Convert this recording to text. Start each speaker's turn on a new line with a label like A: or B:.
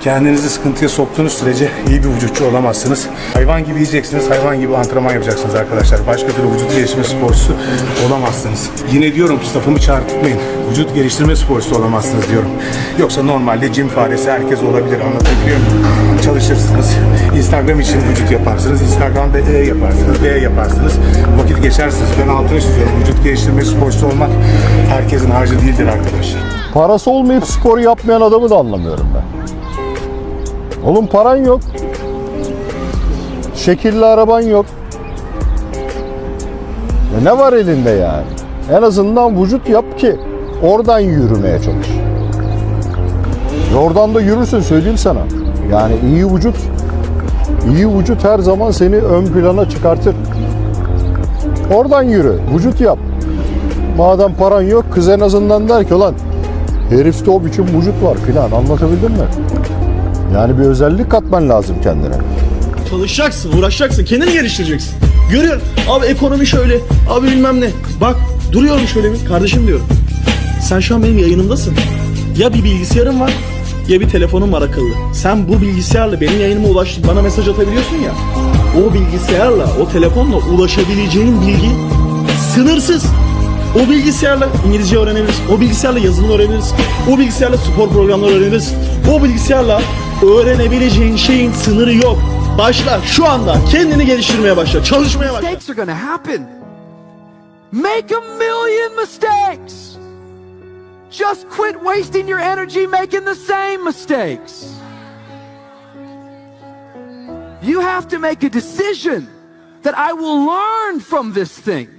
A: Kendinizi sıkıntıya soktuğunuz sürece iyi bir vücutçu olamazsınız. Hayvan gibi yiyeceksiniz, hayvan gibi antrenman yapacaksınız arkadaşlar. Başka türlü vücut geliştirme sporcusu olamazsınız. Yine diyorum lafımı çarpıtmayın. Vücut geliştirme sporcusu olamazsınız diyorum. Yoksa normalde cim faresi herkes olabilir anlatabiliyor muyum? Çalışırsınız. Instagram için vücut yaparsınız. Instagram'da E yaparsınız, B yaparsınız. Vakit geçersiniz. Ben altını çiziyorum. Vücut geliştirme sporcusu olmak herkesin harcı değildir arkadaşlar.
B: Parası olmayıp sporu yapmayan adamı da anlamıyorum ben. Oğlum paran yok. Şekilli araban yok. E ne var elinde yani? En azından vücut yap ki oradan yürümeye çalış. E oradan da yürürsün söyleyeyim sana. Yani iyi vücut iyi vücut her zaman seni ön plana çıkartır. Oradan yürü, vücut yap. Madem paran yok kız en azından der ki lan herifte o biçim vücut var filan anlatabildim mi? Yani bir özellik katman lazım kendine.
C: Çalışacaksın, uğraşacaksın, kendini geliştireceksin. Görüyorum. Abi ekonomi şöyle, abi bilmem ne. Bak duruyorum şöyle bir. Kardeşim diyorum. Sen şu an benim yayınımdasın. Ya bir bilgisayarın var ya bir telefonun var akıllı. Sen bu bilgisayarla benim yayınıma ulaştık bana mesaj atabiliyorsun ya. O bilgisayarla, o telefonla ulaşabileceğin bilgi sınırsız. O bilgisayarla İngilizce öğrenebilirsin. O bilgisayarla yazılım öğrenebilirsin. O bilgisayarla spor programları öğrenebilirsin. O bilgisayarla öğrenebileceğin şeyin sınırı yok. Başla şu anda kendini geliştirmeye başla. Çalışmaya başla.
D: mistakes are gonna happen. Make a million mistakes. Just quit wasting your energy making the same mistakes. You have to make a decision that I will learn from this thing.